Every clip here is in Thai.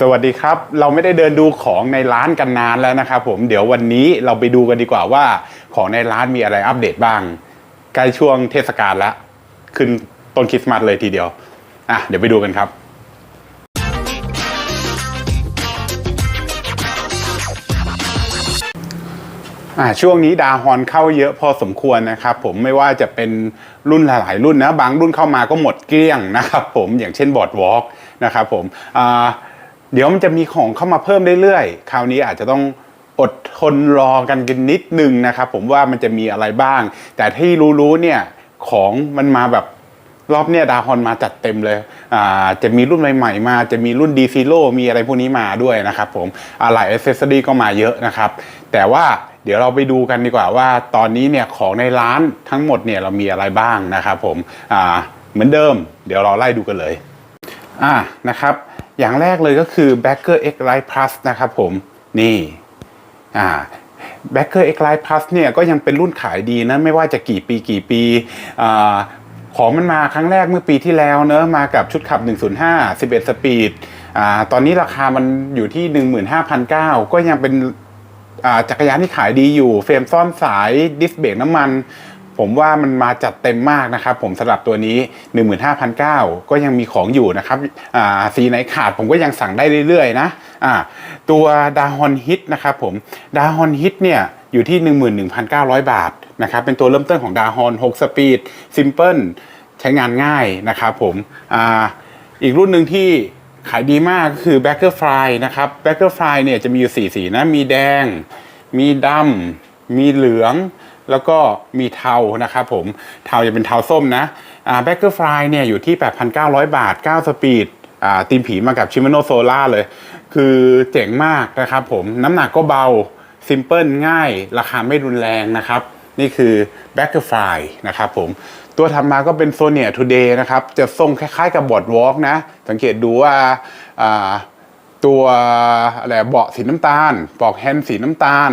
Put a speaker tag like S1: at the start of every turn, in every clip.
S1: สวัสดีครับ เราไม่ได้เดินดูของในร้านกันนานแล้วนะครับผมเดี๋ยววันนี้เราไปดูกันดีกว่าว่าของในร้านมีอะไรอัปเดตบ้าง ใกล้ช่วงเทศกาลแล้วขึ้นต้นคริสต์มาสเลยทีเดียวอะเดี๋ยวไปดูกันครับอ่าช่วงนี้ดาฮอนเข้าเยอะพอสมควรนะครับผมไม่ว่าจะเป็นรุ่นหลายรุ่นนะ บางรุ่นเข้ามาก็หมดเกลี้ยงนะครับผมอย่างเช่นบอร์ดวอล์กนะครับผมอ่า เดี๋ยวมันจะมีของเข้ามาเพิ่มเรื่อยๆ คราวนี้อาจจะต้องอดทนรอกันกันนิดนึงนะครับ ผมว่ามันจะมีอะไรบ้าง แต่ที่รู้ๆเนี่ยของมันมาแบบรอบเนี้ยดาฮอนมาจัดเต็มเลยอ่าจะมีรุ่นใหม่ๆมา จะมีรุ่น d ีซีโมีอะไรพวกนี้มาด้วยนะครับผมอะไรเอเซสซอรี่ก็มาเยอะนะครับ แต่ว่าเดี๋ยวเราไปดูกันดีกว่าว่า ตอนนี้เนี่ยของในร้านทั้งหมดเนี่ยเรามีอะไรบ้างนะครับผมอ่าเหมือนเดิม เดี๋ยวเราไล่ดูกันเลยอ่านะครับ อย่างแรกเลยก็คือ Backer X Lite Plus นะครับผม นี่อ่า Backer X Lite Plus เนี่ยก็ยังเป็นรุ่นขายดีนะ ไม่ว่าจะกี่ปีกี่ปีอ่าของมันมาครั้งแรกเมื่อปีที่แล้วเนอะมากับชุดขับ 105 11 สปีดอ่าตอนนี้ราคามันอยู่ที่ 15,900ก็ยังเป็นจักรยานที่ขายดีอยู่ เฟรมซ่อนสายดิสเบรกน้ำมัน ผมว่ามันมาจัดเต็มมากนะครับ ผมสำหรับตัวนี้ 15,900ก็ยังมีของอยู่นะครับอ่าสีไหนขาดผมก็ยังสั่งได้เรื่อยๆนะอ่าตัวดาฮอนฮิตนะครับผมดาฮอนฮิตเนี่ยอยู่ที่ 11,900 บาทนะครับเป็นตัวเริ่มต้นของดาฮอน6สปีดซิมเพิลใช้งานง่ายนะครับผมอ่าอีกรุ่นหนึ่งที่ขายดีมากก็คือ Backer Fly นะครับ Backer Fly เนี่ยจะมีอยู่สีสีนะ มีแดง มีดำ มีเหลือง แล้วก็มีเทานะครับผม เทาจะเป็นเทาส้มนะอ่า Backer Fly เนี่ยอยู่ที่ 8,900 บาท 9 สปีดอ่าตีมผีมากับ Shimano Solar เลย คือเจ๋งมากนะครับผม น้ำหนักก็เบาซิมเพิลง่าย ราคาไม่รุนแรงนะครับ นี่คือ Backer Fly นะครับผม ตัวถัดมาก็เป็น Sonia Today นะครับ จะทรงคล้ายๆกับบอร์ดวอล์กนะ สังเกตดูว่าอ่าตัวอะไรเบาะสีน้ำตาล ปลอกแฮนด์สีน้ำตาล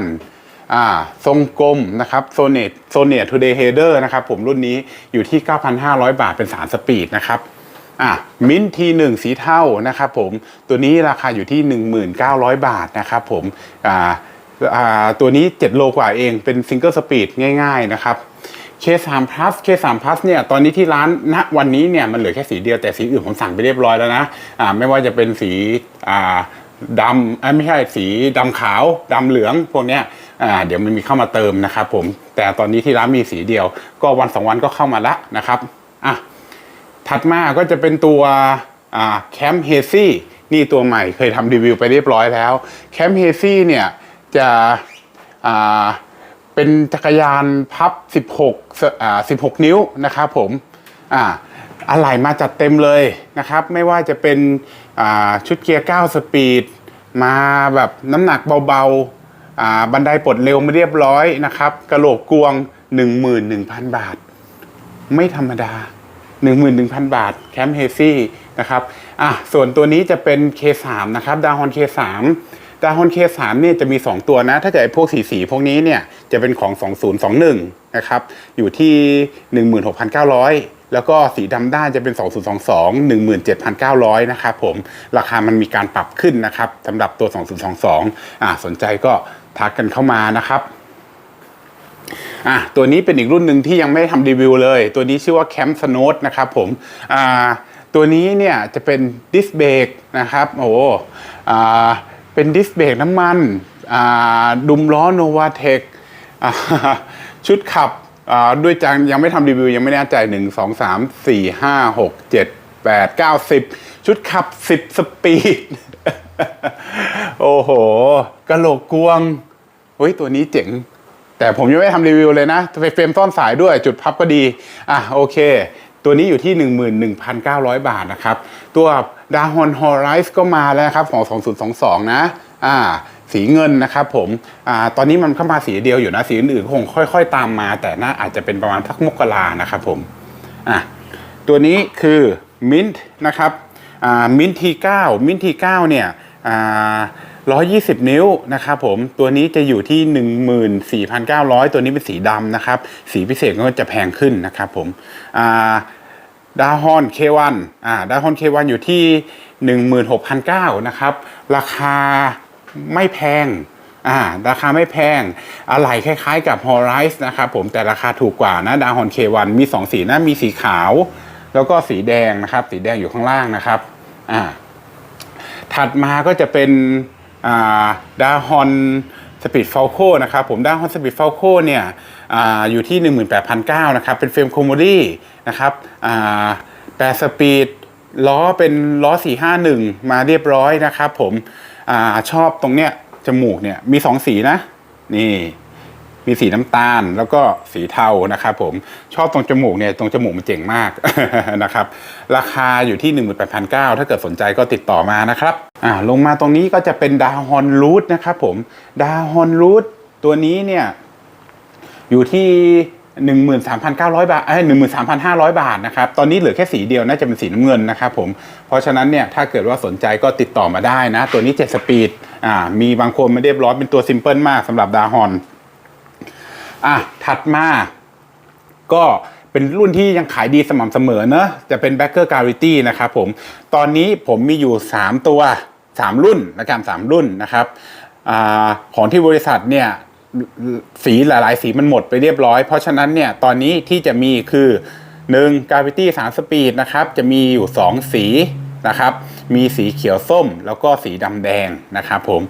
S1: ทรงกลมนะครับ Sonia Sonia Today Header นะครับผมรุ่นนี้อยู่ที่ 9,500 บาทเป็น 3 สปีดนะครับอะมินทีหนึ่งสีเทานะครับผมตัวนี้ราคาอยู่ที่ 1,900 บาทนะครับผมอ่าอ่าตัวนี้ 7 โลกว่าเองเป็นซิงเกิลสปีดง่ายๆนะครับ K3 Plus K3 Plus เนี่ยตอนนี้ที่ร้านณวันนี้เนี่ยมันเหลือแค่สีเดียวแต่สีอื่นผมสั่งไปเรียบร้อยแล้วนะอ่าไม่ว่าจะเป็นสีอ่าดำไม่ใช่สีดำขาวดำเหลืองพวกเนี้ย อ่าเดี๋ยวมันมีเข้ามาเติมนะครับผมแต่ตอนนี้ที่ร้านมีสีเดียว ก็วันสองวันก็เข้ามาละนะครับอะถัดมาก็จะเป็นตัวแคมเฮซี่นี่ตัวใหม่เคยทำรีวิวไปเรียบร้อยแล้วแคมเฮซี่เนี่ยจะอ่าเป็นจักรยานพับ 16สอ่า16 นิ้วนะครับผมอ่าอะไหล่มาจัดเต็มเลยนะครับ ไม่ว่าจะเป็นชุดเกียร์ 9 สปีด มาแบบน้ำหนักเบา บันไดปลดเร็วไมาเรียบร้อยนะครับกระโหลกกวง 11,000 บาท ไม่ธรรมดา 11,000 บาทแคมป์เฮซี่นะครับอะส่วนตัวนี้จะเป็น K3 นะครับดาฮอน K3 ดาฮอน K3 เนี่ยจะมี 2 ตัวนะ ถ้าเกิดไอ้พวกสีสีพวกนี้เนี่ยจะเป็นของ 2021 นะครับ อยู่ที่ 16,900แล้วก็สีดำด้านจะเป็น 2022 17,900 นะครับผม ราคามันมีการปรับขึ้นนะครับสำหรับตัว 2022 อะสนใจก็ ทักกันเข้ามานะครับอะตัวนี้เป็นอีกรุ่นหนึ่งที่ยังไม่ได้ทำรีวิวเลย ตัวนี้ชื่อว่า Camp Snow นะครับผมอ่าตัวนี้เนี่ยจะเป็นดิสเบรกนะครับโอ้อ่าเป็นดิสเบรกน้ำมันอ่าดุมล้อโนวาเทคชุดขับอ่าด้วยจังยังไม่ทำรีวิวยังไม่แน่ใจหนึ่งสองสามสี่ห้าหกเจ็ดแปดเก้าสิบชุดขับสิบสปีด โอ้โหกระโหลกกวง เฮ้ยตัวนี้เจ๋ง แต่ผมยังไม่ทำรีวิวเลยนะไปเฟรมซ่อนสายด้วยจุดพับก็ดี อะโอเค ตัวนี้อยู่ที่ 11,900 บาทนะครับ ตัวดาฮอนฮอริสก็มาแล้วครับของ 2022 นะอ่าสีเงินนะครับผมอ่าตอนนี้มันเข้ามาสีเดียวอยู่นะ สีอื่นๆคงค่อย ๆ ตามมา แต่น่าอาจจะเป็นประมาณพักมกรานะครับผมอะตัวนี้คือมินท์นะครับอ่ามินทีเก้ามินทีเก้าเนี่ยอ่า 120 นิ้วนะครับผมตัวนี้จะอยู่ที่ 14,900 ตัวนี้เป็นสีดำนะครับ สีพิเศษก็จะแพงขึ้นนะครับผมดาวฮอนเควันดาวฮอนเควันอยู่ที่ 16,900นะครับ ราคาไม่แพงราคาไม่แพงอะไรคล้ายๆกับ Horizon นะครับผมแต่ราคาถูกกว่านะดาวฮอนเควันมี 2 สีนะมีสีขาว แล้วก็สีแดงนะครับ สีแดงอยู่ข้างล่างนะครับถัดมาก็จะเป็น ดาฮอนสปีดเฟลโคนะครับผมดาฮอนสปีดเฟลโคเนี่ยออยู่ที่ 18,900นะครับเป็นเฟรมคอมโมดี้นะครับแปดสปีดล้อเป็นล้อ 451 มาเรียบร้อยนะครับผมอชอบตรงเนี้ยจมูกเนี่ยมี 2 สีนะ นี่ มีสีน้ำตาลแล้วก็สีเทานะครับผมชอบตรงจมูกเนี่ยตรงจมูกมันเจ๋งมากนะครับราคาอยู่ที่ 18,900 ถ้าเกิดสนใจก็ติดต่อมานะครับอ่าลงมาตรงนี้ก็จะเป็นดาฮอนรูทนะครับผมดาฮอนรูทตัวนี้เนี่ยอยู่ที่13,900 บาทเอ้ย13,500 บาทนะครับ ตอนนี้เหลือแค่สีเดียวน่าจะเป็นสีน้ำเงินนะครับผม เพราะฉะนั้นเนี่ยถ้าเกิดว่าสนใจก็ติดต่อมาได้นะ ตัวนี้ 7 สปีด อ่า มีบางคนไม่เรียบร้อยเป็นตัวซิมเพิลมากสำหรับดาฮอน อะถัดมา ก็เป็นรุ่นที่ยังขายดีสม่ำเสมอเนอะจะเป็น Backer Gravity นะครับผม ตอนนี้ผมมีอยู่ 3 ตัว 3 รุ่นละกัน3รุ่นนะครับอาของที่บริษัทเนี่ยสีหลายๆ สีมันหมดไปเรียบร้อย เพราะฉะนั้นเนี่ยตอนนี้ที่จะมีคือ1 Gravity 3 Speed นะครับ จะมีอยู่ 2 สีนะครับ มีสีเขียวส้มแล้วก็สีดำแดงนะครับผม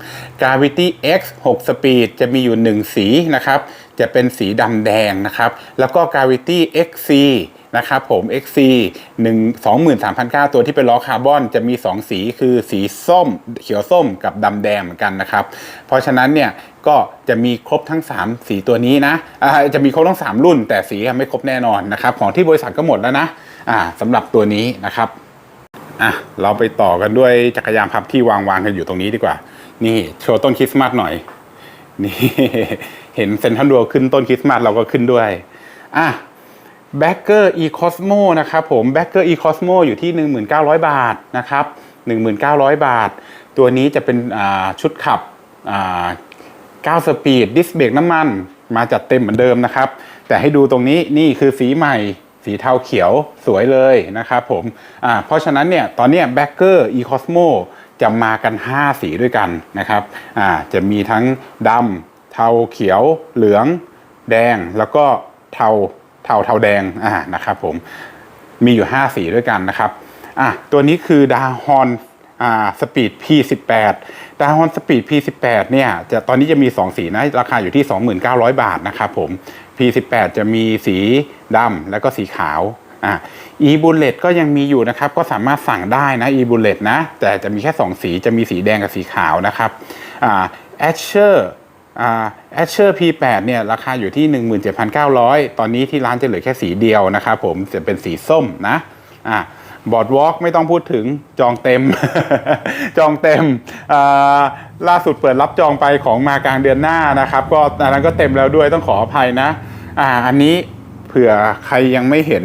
S1: Gravity X 6 Speed จะมีอยู่ 1 สีนะครับ จะเป็นสีดำแดงนะครับ แล้วก็ Gravity XC นะครับผม XC 1 23,900ตัวที่เป็นล้อคาร์บอนจะมี 2 สีคือสีส้ม เขียวส้มกับดำแดงเหมือนกันนะครับ เพราะฉะนั้นเนี่ยก็จะมีครบทั้ง 3 สีตัวนี้นะอ่าจะมีครบทั้ง 3 รุ่น แต่สีไม่ครบแน่นอนนะครับ ของที่บริษัทก็หมดแล้วนะอ่าสำหรับตัวนี้นะครับอะเราไปต่อกันด้วยจักรยานพับที่วางวางกันอยู่ตรงนี้ดีกว่า นี่โชว์ต้นคริสต์มาสหน่อย นี่ เห็นเซนทรัลดัวขึ้นต้นคริสต์มาสเราก็ขึ้นด้วยอะแบ็กเกอร์อีคอสโมนะครับผมแบ็กเกอร์อีคอสโมอยู่ที่ 1,900 บาทนะครับ 1,900 บาท ตัวนี้จะเป็นชุดขับอ่า9สปีดดิสเบรกน้ำมัน มาจัดเต็มเหมือนเดิมนะครับ แต่ให้ดูตรงนี้นี่คือสีใหม่ สีเทาเขียวสวยเลยนะครับผมอ่าเพราะฉะนั้นเนี่ยตอนนี้แบ็กเกอร์อีคอสโมจะมากัน 5 สีด้วยกันนะครับอ่าจะมีทั้งดำ เทาเขียวเหลือง แดงแล้วก็เทาเทาเทาแดงอ่านะครับผมมีอยู่ 5 สีด้วยกันนะครับอะตัวนี้คือดาฮอนอ่าสปีด P18 ดาฮอนสปีด P18 เนี่ยจะตอนนี้จะมี 2 สีนะ ราคาอยู่ที่ 2,900 บาทนะครับผม P18 จะมีสีดำแล้วก็สีขาวอะ e bullet ก็ยังมีอยู่นะครับ ก็สามารถสั่งได้นะ e bullet นะ แต่จะมีแค่ 2 สีจะมีสีแดงกับสีขาวนะครับอ่า Asher อ่า Asher P8 เนี่ยราคาอยู่ที่ 17,900 ตอนนี้ที่ร้านจะเหลือแค่สีเดียวนะครับผมจะเป็นสีส้มนะอ่าบอร์ดวอล์กไม่ต้องพูดถึงจองเต็ม จองเต็มล่าสุดเปิดรับจองไปของมากลางเดือนหน้านะครับ ก็อันนั้นก็เต็มแล้วด้วยต้องขออภัยนะอ่าอันนี้เผื่อใครยังไม่เห็น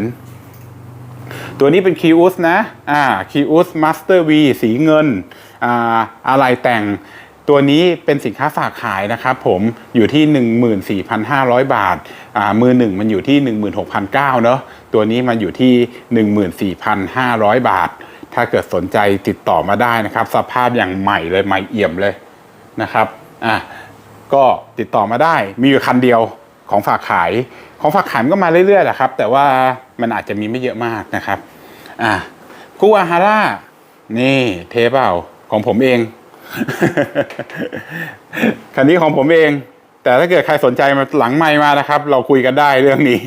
S1: ตัวนี้เป็น Kius นะอ่า Kius Master V สีเงินอ่าอะไรแต่ง ตัวนี้เป็นสินค้าฝากขายนะครับผมอยู่ที่ 14,500 บาทอ่ามือหนึ่งมันอยู่ที่ 16,900เนาะตัวนี้มันอยู่ที่ 14,500 บาท ถ้าเกิดสนใจติดต่อมาได้นะครับ สภาพอย่างใหม่เลยใหม่เอี่ยมเลยนะครับอะก็ติดต่อมาได้มีอยู่คันเดียวของฝากขาย ของฝากขายมันก็มาเรื่อยๆแหละครับ แต่ว่ามันอาจจะมีไม่เยอะมากนะครับอะคูอาฮาร่านี่เทเปล่าของผมเอง คันนี้ของผมเอง แต่ถ้าเกิดใครสนใจมาหลังไมค์มานะครับ เราคุยกันได้เรื่องนี้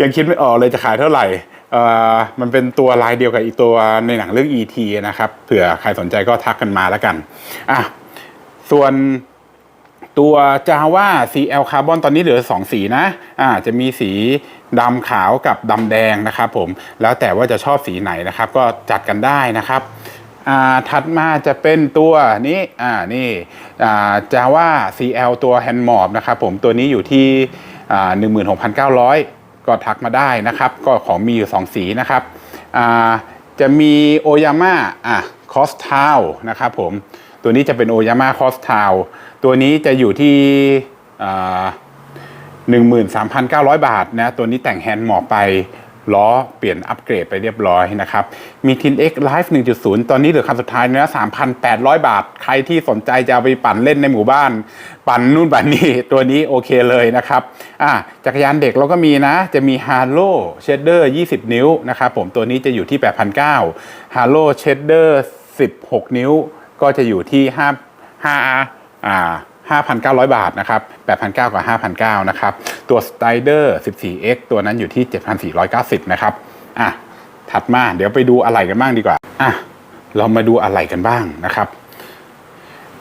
S1: ยังคิดไม่ออกเลยจะขายเท่าไหร่มันเป็นตัวลายเดียวกับอีตัวในหนังเรื่อง E.T. นะครับเผื่อใครสนใจก็ทักกันมาแล้วกันอะส่วนตัว Java CL Carbon ตอนนี้เหลือ 2 สีนะอ่าจะมีสีดำขาวกับดำแดงนะครับผมแล้วแต่ว่าจะชอบสีไหนนะครับ ก็จัดกันได้นะครับ ถัดมาจะเป็นตัวนี้อ่านี่อ่า Java CL ตัว Hand m o b นะครับผมตัวนี้อยู่ที่อ่า16,900 ก็ทักมาได้นะครับ ก็ของมีอยู่ 2 สีนะครับอ่าจะมีโอยาม่าอะคอสทาวนะครับผมตัวนี้จะเป็นโอยาม่าคอสทาวตัวนี้จะอยู่ที่อ่า13,900 บาทนะตัวนี้แต่งแฮนด์หมอกไป ล้อเปลี่ยนอัปเกรดไปเรียบร้อยนะครับ มีทิน X Live 1.0 ตอนนี้เหลือคันสุดท้ายเนื้อ3,800 บาท ใครที่สนใจจะเอาไปปั่นเล่นในหมู่บ้าน ปั่นนู่นปั่นนี่ตัวนี้โอเคเลยนะครับอะจักรยานเด็กเราก็มีนะ จะมี h a r l o Shader 20 นิ้วนะครับผมตัวนี้จะอยู่ที่ 8,900 h a r l o Shader 16 นิ้ว ก็จะอยู่ที่5 5อ่า 5,900 บาทนะครับ8,900กับ5,900นะครับ ตัว Strider 14X ตัวนั้นอยู่ที่ 7,490 นะครับ อะ ถัดมาเดี๋ยวไปดูอะไรกันบ้างดีกว่า อะ เรามาดูอะไรกันบ้างนะครับ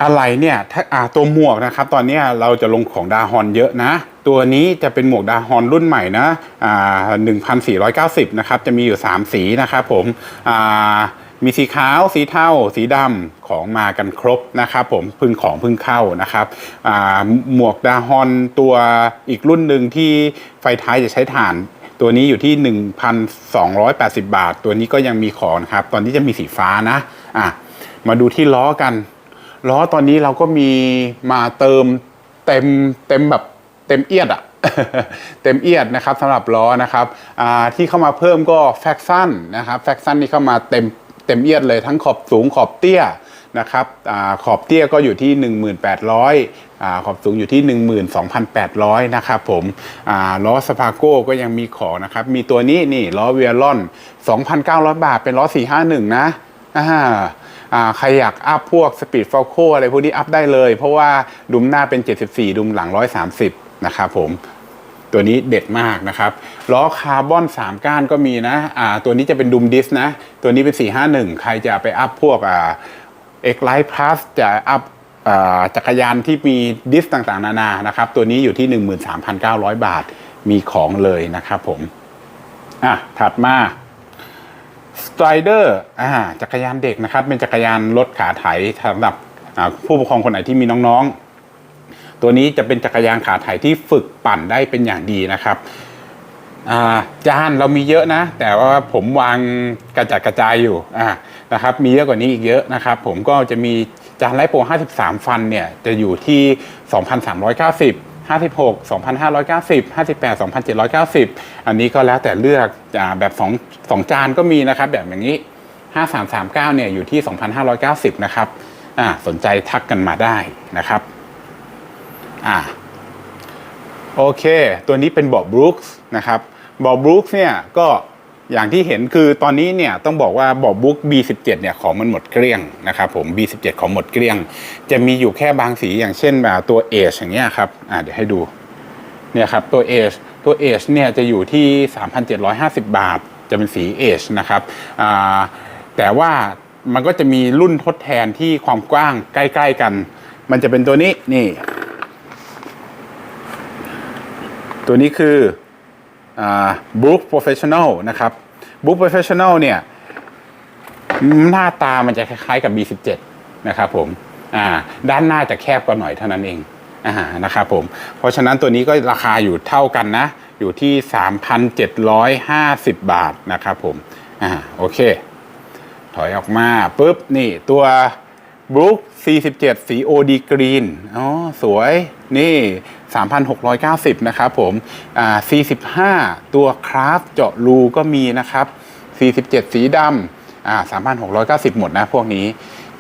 S1: อะไรเนี่ยถ้าตัวหมวกนะครับ ตอนนี้เราจะลงของดาฮอนเยอะนะ ตัวนี้จะเป็นหมวกดาฮอนรุ่นใหม่นะอ่า1,490นะครับ จะมีอยู่3สีนะครับผมอ่า มีสีขาวสีเทาสีดำของมากันครบนะครับผมพึ่งของพึ่งเข้านะครับหมวกดาฮอนตัวอีกรุ่นหนึ่งที่ไฟท้ายจะใช้ถ่านตัวนี้อยู่ที่ 1,280 บาท ตัวนี้ก็ยังมีของครับ ตอนนี้จะมีสีฟ้านะอะมาดูที่ล้อกัน ล้อตอนนี้เราก็มีมาเติมเต็มเต็มแบบเต็มเอียดอะเต็มเอียดนะครับสำหรับล้อนะครับที่เข้ามาเพิ่มก็แฟคชั่นนะครับแฟคชั่นนี่เข้ามาเต็ม เต็มเอียดเลยทั้งขอบสูงขอบเตี้ยนะครับอขอบเตี้ยก็อยู่ที่ 1800อ่าขอบสูงอยู่ที่ 12,800 นะครับผมล้อสปาโก้ก็ยังมีของนะครับ มีตัวนี้นี่ล้อเวียรอน 2,900 บาทเป็นล้อ 451 นะอ่าอ่าใครอยากอัพพวกสปีดฟ a ลโคอะไรพวกนี้อัพได้เลย เพราะว่าดุมหน้าเป็น 74 ดุมหลัง 130 นะครับผม ตัวนี้เด็ดมากนะครับล้อคาร์บอน 3 ก้านก็มีนะอ่าตัวนี้จะเป็นดุมดิสนะ ตัวนี้เป็น 451 ใครจะไปอัพพวกอ่า X Light Plus จะอัพจักรยานที่มีดิสต่างๆ นานานะครับ ตัวนี้อยู่ที่ 13,900 บาทมีของเลยนะครับผม อะ ถัดมาสไตรเดอร์อ่าจักรยานเด็กนะครับ เป็นจักรยานรถขาไถสำหรับผู้ปกครองคนไหนที่มีน้องๆ ตัวนี้จะเป็นจักรยานขาไถที่ฝึกปั่นได้เป็นอย่างดีนะครับจานเรามีเยอะนะ แต่ว่าผมวางกระจัดกระจายอยู่นะครับ มีเยอะกว่านี้อีกเยอะนะครับ ผมก็จะมีจานไลโปร53 ฟันเนี่ยจะอยู่ที่ 2,390 56 2,590 58 2,790 อันนี้ก็แล้วแต่เลือกอ่าแบบ2 2จานก็มีนะครับ แบบอย่างนี้ 5339เนี่ยอยู่ที่ 2,590 นะครับสนใจทักกันมาได้นะครับ อ่าโอเค ตัวนี้เป็นบอบบรูคส์นะครับบอบบรูคส์เนี่ยก็อย่างที่เห็นคือตอนนี้เนี่ยต้องบอกว่าบอบบรูค B17 เนี่ยของมันหมดเกลี้ยงนะครับผม B17 ของหมดเกลี้ยง จะมีอยู่แค่บางสีอย่างเช่นแบบตัวเอชอย่างเงี้ยครับอ่าเดี๋ยวให้ดูเนี่ยครับตัวเอชตัวเอชเนี่ยจะอยู่ที่ 3,750 บาท จะเป็นสีเอชนะครับอ่าแต่ว่ามันก็จะมีรุ่นทดแทนที่ความกว้างใกล้ ๆกัน มันจะเป็นตัวนี้นี่ ตัวนี้คือ Brook Professional นะครับ Brook Professional เนี่ยหน้าตามันจะคล้ายๆกับ B17 นะครับผมด้านหน้าจะแคบกว่าหน่อยเท่านั้นเองอนะครับผม เพราะฉะนั้นตัวนี้ก็ราคาอยู่เท่ากันนะ อยู่ที่ 3,750 บาทนะครับผมอ่าโอเค ถอยออกมาปุ๊บ นี่ตัว Brook 47 สี OD Green อ๋อสวย นี่ 3,690 นะครับผมอ่า45 ตัวคราฟเจาะรูก็มีนะครับ 47 สีดำอ่า3,690 หมดนะพวกนี้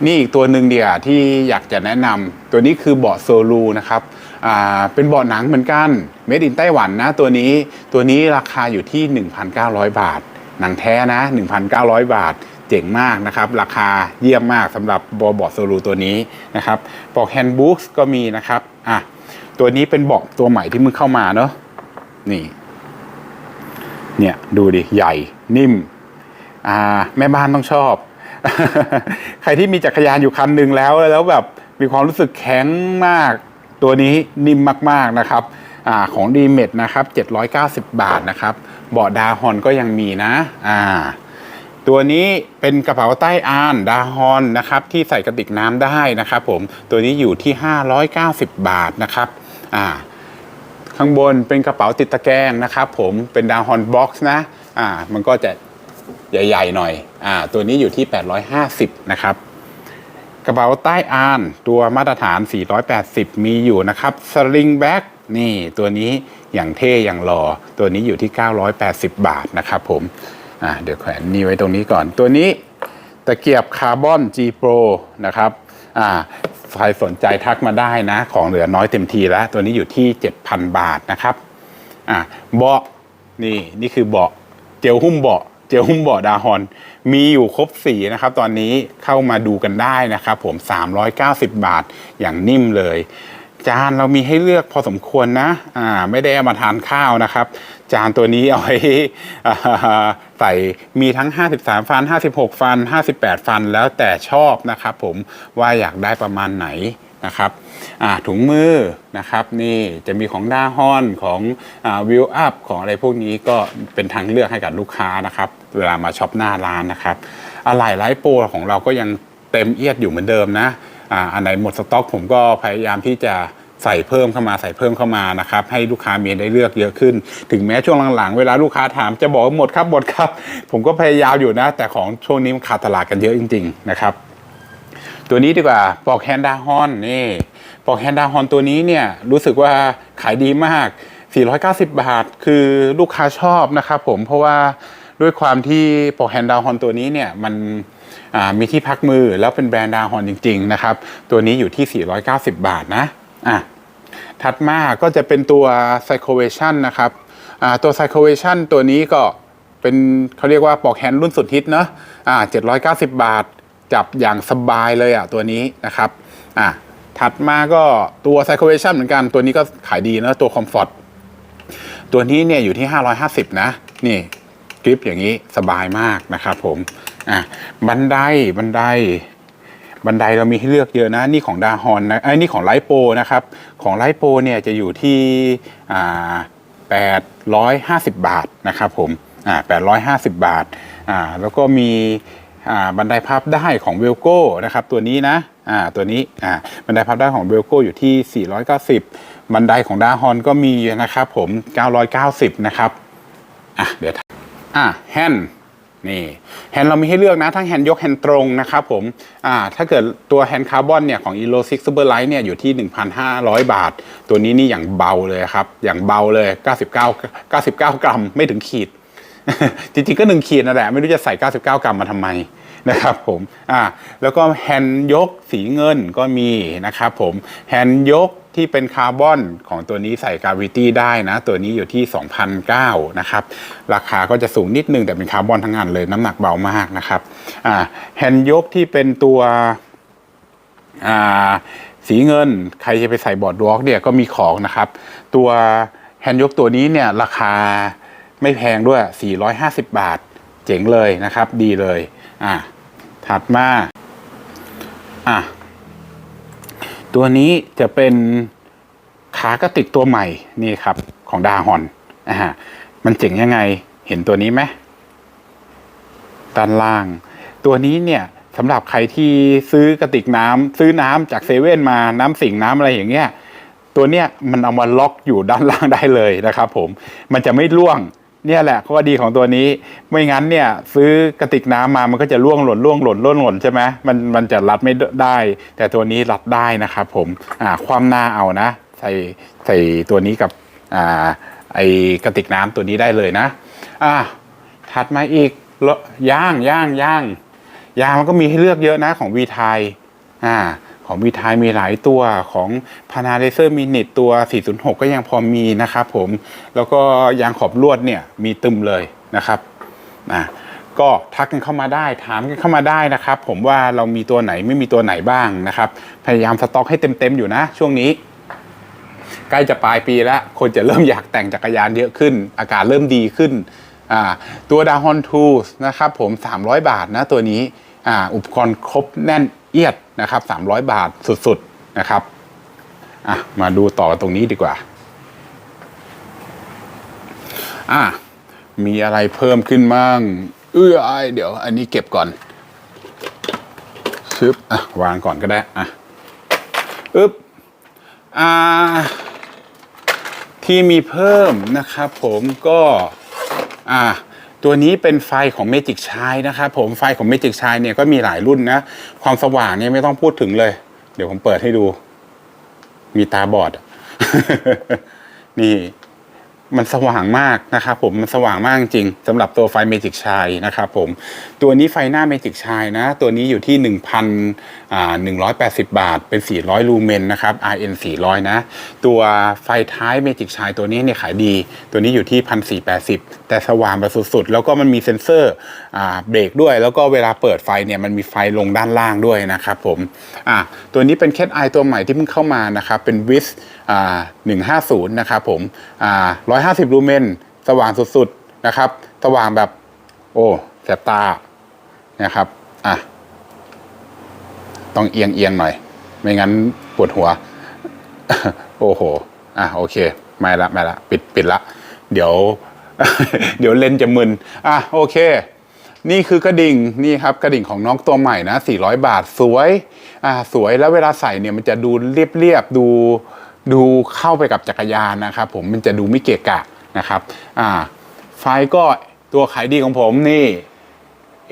S1: นี่อีกตัวหนึ่งเดียวที่อยากจะแนะนำตัวนี้คือเบาะโซลูนะครับอ่าเป็นเบาะหนังเหมือนกันเมดินไต้หวันนะตัวนี้ตัวนี้ราคาอยู่ที่ 1,900 บาท หนังแท้นะ 1,900 บาทเจ๋งมากนะครับ ราคาเยี่ยมมากสำหรับบอบอดโซลูตัวนี้นะครับปอกแฮนด์บุ๊กก็มีนะครับอะ ตัวนี้เป็นเบาะตัวใหม่ที่มึงเข้ามาเนอะนี่ เนี่ยดูดิ ใหญ่นิ่ม อ่า แม่บ้านต้องชอบ ใครที่มีจักรยานอยู่คันหนึ่งแล้วแล้วแบบมีความรู้สึกแข็งมาก ตัวนี้นิ่มมากๆนะครับ อ่าของดีเมดนะครับ 790 บาทนะครับ เบาะดาฮอนก็ยังมีนะ อ่าตัวนี้เป็นกระเป๋าใต้อานดาฮอนนะครับที่ใส่กระติกน้ำได้นะครับผมตัวนี้อยู่ที่ 590 บาทนะครับ อ่าข้างบนเป็นกระเป๋าติดตะแกรงนะครับผมเป็นดาวฮอนบ็อกซ์นะอ่ามันก็จะใหญ่ ๆ หน่อยอ่าตัวนี้อยู่ที่ 850 นะครับ กระเป๋าใต้อานตัวมาตรฐาน 480 มีอยู่นะครับสลิงแบ็กนี่ตัวนี้อย่างเท่อย่างหล่อตัวนี้อยู่ที่ 980 บาทนะครับผมอ่าเดี๋ยวแขวนนี่ไว้ตรงนี้ก่อน ตัวนี้ตะเกียบคาร์บอน G Pro นะครับ อ่าใครสนใจทักมาได้นะ ของเหลือน้อยเต็มทีแล้ว ตัวนี้อยู่ที่ 7,000 บาทนะครับอ่าเบาะนี่นี่คือเบาะเจลหุ้มเบาะเจลหุ้มเบาะดาฮอนมีอยู่ครบสีนะครับ ตอนนี้เข้ามาดูกันได้นะครับ ผม 390 บาทอย่างนิ่มเลย จานเรามีให้เลือกพอสมควรนะอ่าไม่ได้เอามาทานข้าวนะครับ จานตัวนี้เอาไว้ใส่มีทั้ง 53 ฟัน 56 ฟัน 58 ฟันแล้วแต่ชอบนะครับ ผมว่าอยากได้ประมาณไหนนะครับอ่าถุงมือนะครับนี่จะมีของด้าฮอนของอ่าวิวอัพของอะไรพวกนี้ก็เป็นทางเลือกให้กับลูกค้านะครับ เวลามาช็อปหน้าร้านนะครับอะไหล่ไลฟ์โปรของเราก็ยังเต็มเอียดอยู่เหมือนเดิมนะ อ่าอันไหนหมดสต็อก ผมก็พยายามที่จะใส่เพิ่มเข้ามาใส่เพิ่มเข้ามานะครับให้ลูกค้ามีได้เลือกเยอะขึ้น ถึงแม้ช่วงหลังๆ เวลาลูกค้าถามจะบอกหมดครับหมดครับ ผมก็พยายามอยู่นะ แต่ของช่วงนี้มันขาดตลาดกันเยอะจริง ๆ นะครับ ตัวนี้ดีกว่าปอกแฮนดาฮอนนี่ปอกแฮนดาฮอนตัวนี้เนี่ยรู้สึกว่าขายดีมาก 490 บาท คือลูกค้าชอบนะครับผมเพราะว่า ด้วยความที่ปอกแฮนดาวฮอนตัวนี้เนี่ยมันมีที่พักมือแล้วเป็นแบรนด์ดาวฮอนจริง ๆ นะครับ ตัวนี้อยู่ที่ 490 บาทนะอะถัดมาก็จะเป็นตัว p s y c h o v a t i o n นะครับตัว p s y c h o v a t i o n ตัวนี้ก็เป็นเขาเรียกว่าปอกแฮนด์รุ่นสุดฮิตเนาะอ่า790 บาท จับอย่างสบายเลยอะตัวนี้นะครับอะถัดมาก็ตัว p s y c h o v a t i o n เหมือนกัน ตัวนี้ก็ขายดีนะตัว Comfort ตัวนี้เนี่ยอยู่ที่ 550 นะ นี่ กริปอย่างนี้สบายมากนะครับผมอะบันไดบันได บันไดเรามีให้เลือกเยอะนะนี่ของดาฮอนนะไอ้นี่ของไลโปนะครับ ของไลโปเนี่ยจะอยู่ที่อ่า850บาทนะครับผมอ่า850บาทอ่าแล้วก็มีอ่าบันไดพับได้ของเวลโก้นะครับตัวนี้นะอ่าตัวนี้อ่าบันไดพับได้ของเวลโก้อยู่ที่ 490 บันไดของดาฮอนก็มีนะครับผม 990 นะครับอะเดี๋ยว อะแฮนด์นี่แฮนด์เรามีให้เลือกนะ ทั้งแฮนด์ยกแฮนด์ตรงนะครับผมอ่าถ้าเกิดตัวแฮนด์คาร์บอนเนี่ยของ e l o 6 Super Light เนี่ยอยู่ที่ 1,500 บาท ตัวนี้นี่อย่างเบาเลยครับ อย่างเบาเลย 99 99 กรัมไม่ถึงขีด จริงๆก็ 1 ขีดนั่นแหละ ไม่รู้จะใส่ 99 กรัมมาทำไม นะครับผมอ่าแล้วก็แฮนด์ยกสีเงินก็มีนะครับผมแฮนด์ยกที่เป็นคาร์บอนของตัวนี้ใส่กาวิตี้ได้นะ ตัวนี้อยู่ที่ 2,009นะครับ ราคาก็จะสูงนิดนึงแต่เป็นคาร์บอนทั้งอันเลยน้ำหนักเบามากนะครับอ่าแฮนด์ยกที่เป็นตัวอ่าสีเงินใครจะไปใส่บอร์ดวอล์กเนี่ยก็มีของนะครับ ตัวแฮนด์ยกตัวนี้เนี่ยราคาไม่แพงด้วย 450 บาท เจ๋งเลยนะครับ ดีเลย อะ ถัดมา อะ ตัวนี้จะเป็นขากระติกตัวใหม่นี่ครับ ของดาฮอนอ่ามันเจ๋งยังไงเห็นตัวนี้ไหมด้านล่าง ตัวนี้เนี่ยสำหรับใครที่ซื้อกระติกน้ำซื้อน้ำจากเซเว่นมาน้ำสิงน้ำอะไรอย่างเงี้ย ตัวเนี้ยมันเอามาล็อกอยู่ด้านล่างได้เลยนะครับ ผม มันจะไม่ร่วง เนี่ยแหละข้อดีของตัวนี้ ไม่งั้นเนี่ยซื้อกระติกน้ำมามันก็จะร่วงหล่นร่วงหล่นร่วงหล่นใช่ไหมมันมันจะรัดไม่ได้ แต่ตัวนี้รัดได้นะครับผมอ่าความหน้าเอานะ ใส่ใส่ตัวนี้กับอ่าไอกระติกน้ำตัวนี้ได้เลยนะอ่าถัดมาอีกย่างย่างย่างย่างมันก็มีให้เลือกเยอะนะของวีไทยอ่า ของวีไทยมีหลายตัวของพานาเลเซอร์มินิตตัว 406 ก็ยังพอมีนะครับผมแล้วก็ยางขอบลวดเนี่ยมีตึมเลยนะครับอ่าก็ทักกันเข้ามาได้ถามกันเข้ามาได้นะครับ ผมว่าเรามีตัวไหนไม่มีตัวไหนบ้างนะครับ พยายามสต็อกให้เต็มๆอยู่นะ ช่วงนี้ ใกล้จะปลายปีแล้ว คนจะเริ่มอยากแต่งจักรยานเยอะขึ้น อากาศเริ่มดีขึ้นอ่าตัวดาฮอนทูสนะครับผม 300 บาทนะตัวนี้อ่าอุปกรณ์ครบแน่น เอียดนะครับ300 บาทสุดๆนะครับอะมาดูต่อตรงนี้ดีกว่าอะมีอะไรเพิ่มขึ้นมั่งเอื้อไอเดี๋ยว อันนี้เก็บก่อนชึบอะวางก่อนก็ได้อะอึ๊บอ่าที่มีเพิ่มนะครับผมก็อ่า ตัวนี้เป็นไฟของ Magic ช h i นะครับผมไฟของ Magic ช h i เนี่ยก็มีหลายรุ่นนะ ความสว่างเนี่ยไม่ต้องพูดถึงเลย เดี๋ยวผมเปิดให้ดู มีตาบอด นี่ มันสว่างมากนะครับผมมันสว่างมากจริงสำหรับตัวไฟเมจิกชายนะครับผมตัวนี้ไฟหน้าเมจิกชายนะ ตัวนี้อยู่ที่1,000อ่า180 บาท เป็น 400 ลูเมนนะครับ RN 400 นะ ตัวไฟท้ายเมจิกชายตัวนี้เนี่ยขายดี ตัวนี้อยู่ที่ 1,480 แต่สว่างแบบสุดๆ แล้วก็มันมีเซ็นเซอร์เบรกด้วย แล้วก็เวลาเปิดไฟเนี่ยมันมีไฟลงด้านล่างด้วยนะครับผมตัวนี้เป็นแคทไอตัวใหม่ที่เพิ่งเข้ามานะครับเป็นวิส 150 นะครับผมอ่า150 ลูเมน สว่างสุดๆ นะครับ สว่างแบบ โอ้ แสบตา นะครับ อะ ต้องเอียงเอียงหน่อย ไม่งั้นปวดหัว โอ้โห อะ โอเค ไม่ละ ไม่ละ ปิด ปิดละ เดี๋ยว เดี๋ยวเลนส์จะมึน อะ โอเคนี่คือกระดิ่งนี่ครับกระดิ่งของน้องตัวใหม่นะ400 บาทสวยอ่าสวยแล้วเวลาใส่เนี่ยมันจะดูเรียบๆดู ดูเข้าไปกับจักรยานนะครับผมมันจะดูไม่เกะกะนะครับอ่าไฟก็ตัวขายดีของผมนี่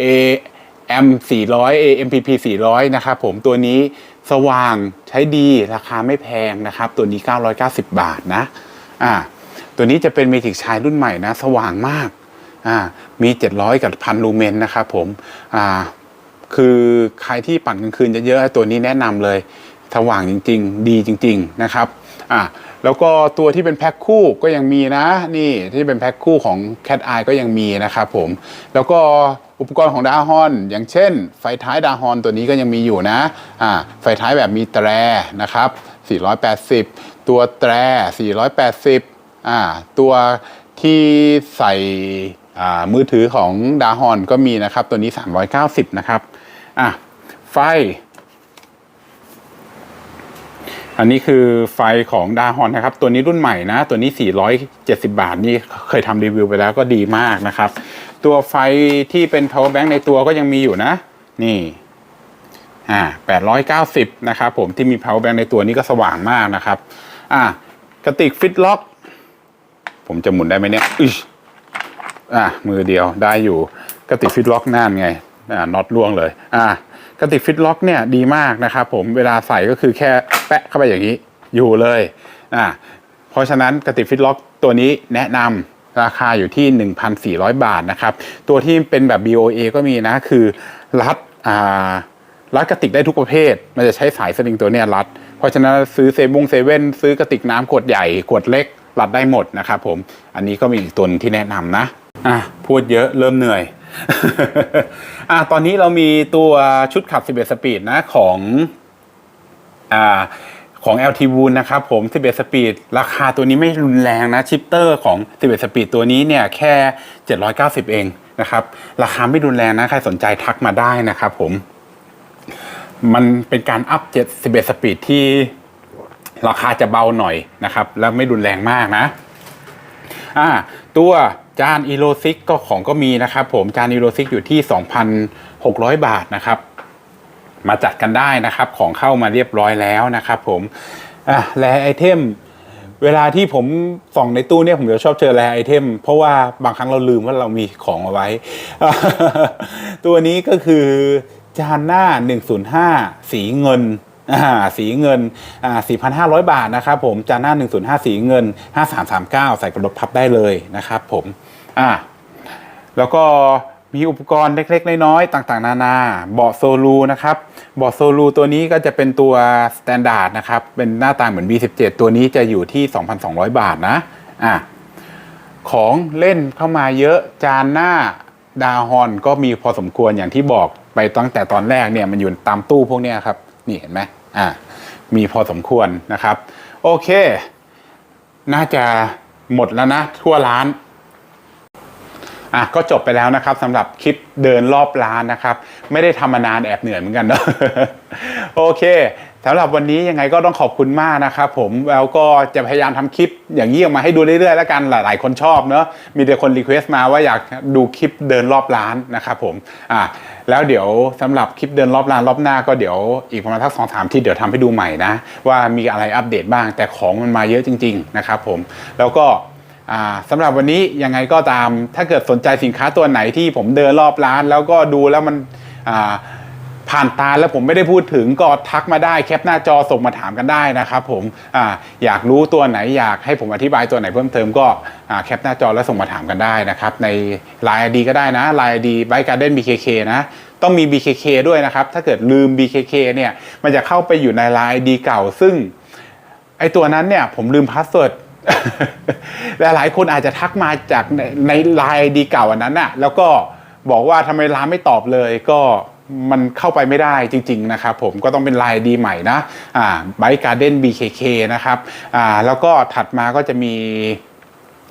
S1: AM 400 AMPP 400นะครับผมตัวนี้สว่างใช้ดีราคาไม่แพงนะครับ ตัวนี้ 990 บาทนะอ่าตัวนี้จะเป็นเมจิกชายรุ่นใหม่นะ สว่างมากอ่ามี 700 กับพันลูเมนนะครับผมอ่าคือใครที่ปั่นกลางคืนเยอะๆตัวนี้แนะนำเลย สว่างจริง ๆ ดีจริง ๆ นะครับ อ่าแล้วก็ตัวที่เป็นแพ็คคู่ก็ยังมีนะ นี่ที่เป็นแพ็คคู่ของ Cat Eye ก็ยังมีนะครับผม แล้วก็อุปกรณ์ของดาฮอน อย่างเช่น ไฟท้ายดาฮอนตัวนี้ก็ยังมีอยู่นะอ่าไฟท้ายแบบมีแตรนะครับ 480 ตัวแตร 480อ่าตัวที่ใส่อ่ามือถือของดาฮอนก็มีนะครับ ตัวนี้ 390 นะครับอะไฟ อันนี้คือไฟของดาฮอนนะครับ ตัวนี้รุ่นใหม่นะ ตัวนี้ 470 บาทนี่เคยทำรีวิวไปแล้วก็ดีมากนะครับ ตัวไฟที่เป็น power bank ในตัวก็ยังมีอยู่นะ นี่อ่า890 นะครับผมที่มี power bank ในตัวนี้ก็สว่างมากนะครับ อ่ากระติกฟิตล็อก ผมจะหมุนได้ไหมเนี่ยอึชอ่ามือเดียวได้อยู่กระติกฟิตล็อกนั่นไงอ่าน็อตล่วงเลย อ่า กระติกฟิตล็อกเนี่ยดีมากนะครับผมเวลาใส่ก็คือแค่แปะเข้าไปอย่างนี้อยู่เลยอ่าเพราะฉะนั้นกระติกฟิตล็อกตัวนี้แนะนำราคาอยู่ที่ 1,400 บาทนะครับ ตัวที่เป็นแบบ BOA ก็มีนะคือรัดอ่ารัดกระติกได้ทุกประเภท มันจะใช้สายสลิงตัวเนี้ยรัด เพราะฉะนั้นซื้อเซบุงเซเว่นซื้อกระติกน้ำขวดใหญ่ขวดเล็ก รัดได้หมดนะครับผม อันนี้ก็มีอีกตัวหนึ่งที่แนะนำนะ อะพูดเยอะเริ่มเหนื่อย อะตอนนี้เรามีตัวชุดขับ 11 สปีดนะของอ่าของ LT w o o นะครับผม 11 สปีด ราคาตัวนี้ไม่รุนแรงนะ ชิปเตอร์ของ 11 สปีดตัวนี้เนี่ยแค่ 790 เองนะครับ ราคาไม่รุนแรงนะ ใครสนใจทักมาได้นะครับผม มันเป็นการอัพ7 11 สปีดที่ราคาจะเบาหน่อยนะครับ แล้วไม่รุนแรงมากนะ อ่า ตัว จานอีโรซิกก็ของก็มีนะครับผมจานอีโรซิกอยู่ที่ 2,600 บาทนะครับ มาจัดกันได้นะครับ ของเข้ามาเรียบร้อยแล้วนะครับผมอะแลไอเทมเวลาที่ผมส่องในตู้เนี่ยผมจะชอบเจอแลไอเทม เพราะว่าบางครั้งเราลืมว่าเรามีของเอาไว้ ตัวนี้ก็คือจานหน้า 105 สีเงิน สีเงิน4,500 บาทนะครับผมจานหน้า 105 สีเงิน 5339 ใส่กระดกพับได้เลยนะครับผมอ่าแล้วก็มีอุปกรณ์เล็กๆ น้อยๆต่างๆ นานาเบาะโซลูนะครับเบาะโซลูตัวนี้ก็จะเป็นตัวสแตนดาร์ดนะครับ เป็นหน้าตาเหมือน B17 ตัวนี้จะอยู่ที่ 2,200 บาทนะอะของเล่นเข้ามาเยอะจานหน้าดาฮอนก็มีพอสมควรอย่างที่บอกไปตั้งแต่ตอนแรกเนี่ยมันอยู่ตามตู้พวกนี้ครับ นี่เห็นไหมอ่ามีพอสมควรนะครับ โอเค น่าจะหมดแล้วนะ ทั่วร้านอะก็จบไปแล้วนะครับสำหรับคลิปเดินรอบร้านนะครับ ไม่ได้ทำมานานแอบเหนื่อยเหมือนกันเนาะโอเค สำหรับวันนี้ยังไงก็ต้องขอบคุณมากนะครับผมแล้วก็จะพยายามทำคลิปอย่างนี้ออกมาให้ดูเรื่อยๆแล้วกันหลายๆ คนชอบเนอะมีแต่คนรีเควสต์มาว่าอยากดูคลิปเดินรอบร้านนะครับผมอะแล้วเดี๋ยวสำหรับคลิปเดินรอบร้านรอบหน้าก็เดี๋ยวอีกประมาณทักสองสามที่เดี๋ยวทำให้ดูใหม่นะ ว่ามีอะไรอัปเดตบ้าง แต่ของมันมาเยอะจริง ๆ นะครับผมแล้วก็อ่าสำหรับวันนี้ยังไงก็ตามถ้าเกิดสนใจสินค้าตัวไหนที่ผมเดินรอบร้าน แล้วก็ดูแล้วมันอ่า ผ่านตาแล้วผมไม่ได้พูดถึงก็ทักมาได้แคปหน้าจอส่งมาถามกันได้นะครับผมออยากรู้ตัวไหนอยากให้ผมอธิบายตัวไหนเพิ่มเติมก็แคปหน้าจอแล้วส่งมาถามกันได้นะครับ ใน Line ID ก็ได้นะ Line ID b y Garden BKK นะต้องมี BKK ด้วยนะครับ ถ้าเกิดลืม BKK เนี่ยมันจะเข้าไปอยู่ใน Line ID เก่า ซึ่งไอตัวนั้นเนี่ยผมลืมพาสเวิร์ดและหลายคนอาจจะทักมาจากในในไลน์ดีเก่าอันนั้นน่ะแล้วก็บอกว่าทำไมร้านไม่ตอบเลยก็ มันเข้าไปไม่ได้จริง ๆ นะครับผมก็ต้องเป็นลน์ดีใหม่นะอ่าไบการ์เด้น BKK นะครับอ่าแล้วก็ถัดมาก็จะมี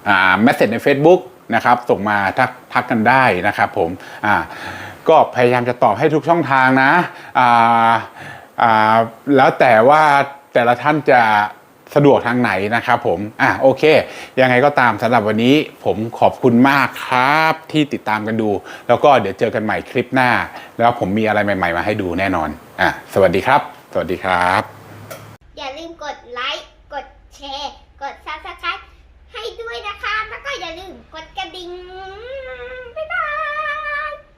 S1: อ่าแมสเซจใน Facebook นะครับส่งมาทักทักกันได้นะครับผมอ่าก็พยายามจะตอบให้ทุกช่องทางนะอ่าอ่าแล้วแต่ว่าแต่ละท่านจะ สะดวกทางไหนนะครับผมอะโอเค ยังไงก็ตามสำหรับวันนี้ผมขอบคุณมากครับที่ติดตามกันดู แล้วก็เดี๋ยวเจอกันใหม่คลิปหน้า แล้วผมมีอะไรใหม่ ๆ มาให้ดูแน่นอนอะสวัสดีครับ สวัสดีครับ
S2: อย่าลืมกดไลค์ กดแชร์ กด subscribe ให้ด้วยนะคะ แล้วก็อย่าลืมกดกระดิ่ง